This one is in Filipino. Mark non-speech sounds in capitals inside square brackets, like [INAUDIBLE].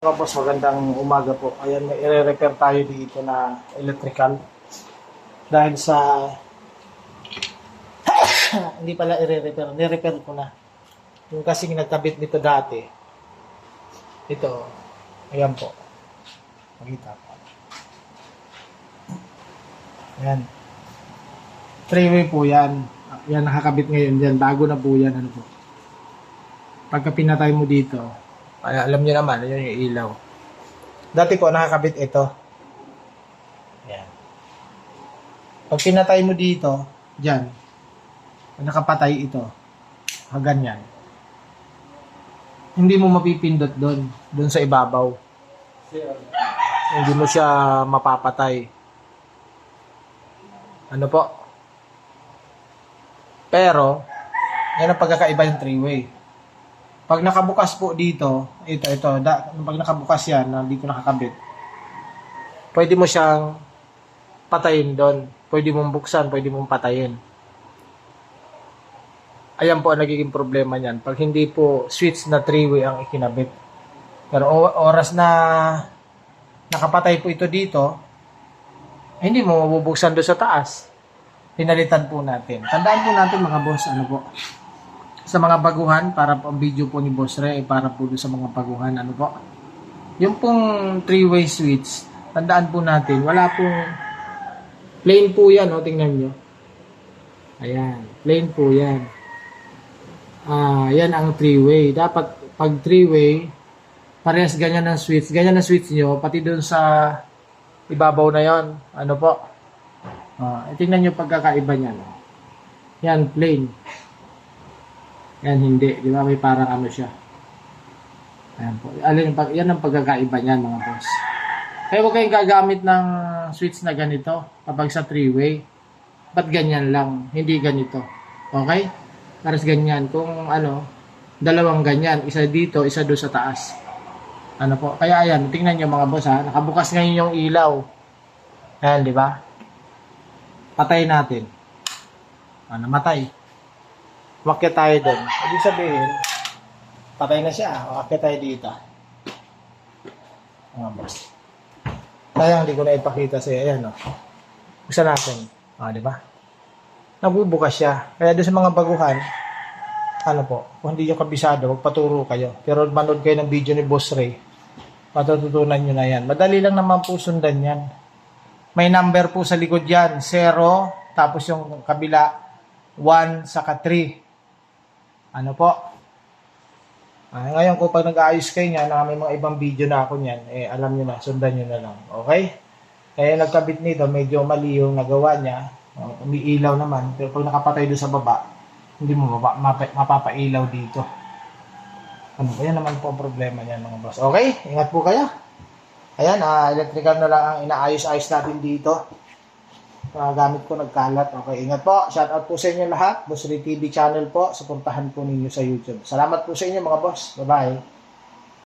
Mga boss, magandang umaga po. Ayan, may i-repair tayo dito na electrical. Dahil sa... [COUGHS] hindi pala i-repair, ni-repair ko na. Yung kasing nagkabit nito dati. Ito. Ayan po. Makita po. Ayan. Three-way po yan. Yan, nakakabit ngayon dyan. Bago na po yan. Ano po. Pagka pinatay mo dito, alam niyo naman, yun yung ilaw. Dati ko nakakabit ito. Ayan. Pag pinatay mo dito, dyan, nakapatay ito, haganyan. Hindi mo mapipindot doon, doon sa ibabaw. Hindi mo siya mapapatay. Ano po? Pero, yan ang pagkakaiba yung three-way. Pag nakabukas po dito, ito, ito, da, pag nakabukas yan, na dito nakakabit, pwede mo siyang patayin doon. Pwede mong buksan, pwede mong patayin. Ayan po ang nagiging problema niyan. Pag hindi po switch na three-way ang ikinabit. Pero oras na nakapatay po ito dito, eh, hindi mo mabubuksan doon sa taas. Pinalitan po natin. Tandaan po natin mga boss, ano po, sa mga baguhan, para po ang video po ni Boss Ray ay para po sa mga baguhan, ano po. Yung pong three-way switch, tandaan po natin, wala pong plain po yan, oh, tingnan nyo. Ayan, plain po yan. Ah, yan ang three-way. Dapat pag three-way, parehas ganyan ang switch. Ganyan ang switch nyo, pati doon sa ibabaw na yon Ano po? Ah, tingnan nyo pagkakaiba niyan. Yan, plain. Yan, hindi. Di ba? May parang ano siya. Ayan po. Alin, yung yan ang pagkakaiba niyan, mga boss. Kaya huwag kayong gagamit ng switch na ganito kapag sa three-way. Ba't ganyan lang? Hindi ganito. Okay? Paras ganyan. Kung ano, dalawang ganyan. Isa dito, isa doon sa taas. Ano po? Kaya ayan, tingnan nyo mga boss ha. Nakabukas ngayon yung ilaw. Ayan, di ba? Patay natin. Ah, namatay. Umakyat tayo doon. Ibig sabihin, patay na siya. Umakyat tayo dito. Mga boss. Kaya hindi ko na ipakita sa iyo. Ayan o. Buksan natin. Ah, di ba? Nabubukas siya. Kaya doon sa mga baguhan, ano po, kung hindi nyo kabisado, magpaturo kayo. Pero manood kayo ng video ni Boss Ray, matututunan nyo na yan. Madali lang naman po sundan yan. May number po sa likod yan, 0, tapos yung kabila, 1 saka 3. Ano po? Ah, ngayon ko pag nag-aayos kayo niya, na may mga ibang video na ako niyan, eh alam niyo na, sundan niyo na lang. Okay? Kaya nagkabit nito, medyo mali yung nagawa niya. Uh, umiilaw naman, pero pag nakapatay doon sa baba, hindi mo mapa, mapa, mapapailaw dito. Ano ba naman po ang problema niyan mga boss. Okay? Ingat po kayo. Ayan, ah, electrical na lang ang inaayos-ayos natin dito. Ah, gamit ko nagkalat. Okay, ingat po. Shout out po sa inyo lahat. Boss Ray TV channel po. Suportahan po ninyo sa YouTube. Salamat po sa inyo mga boss. Bye-bye.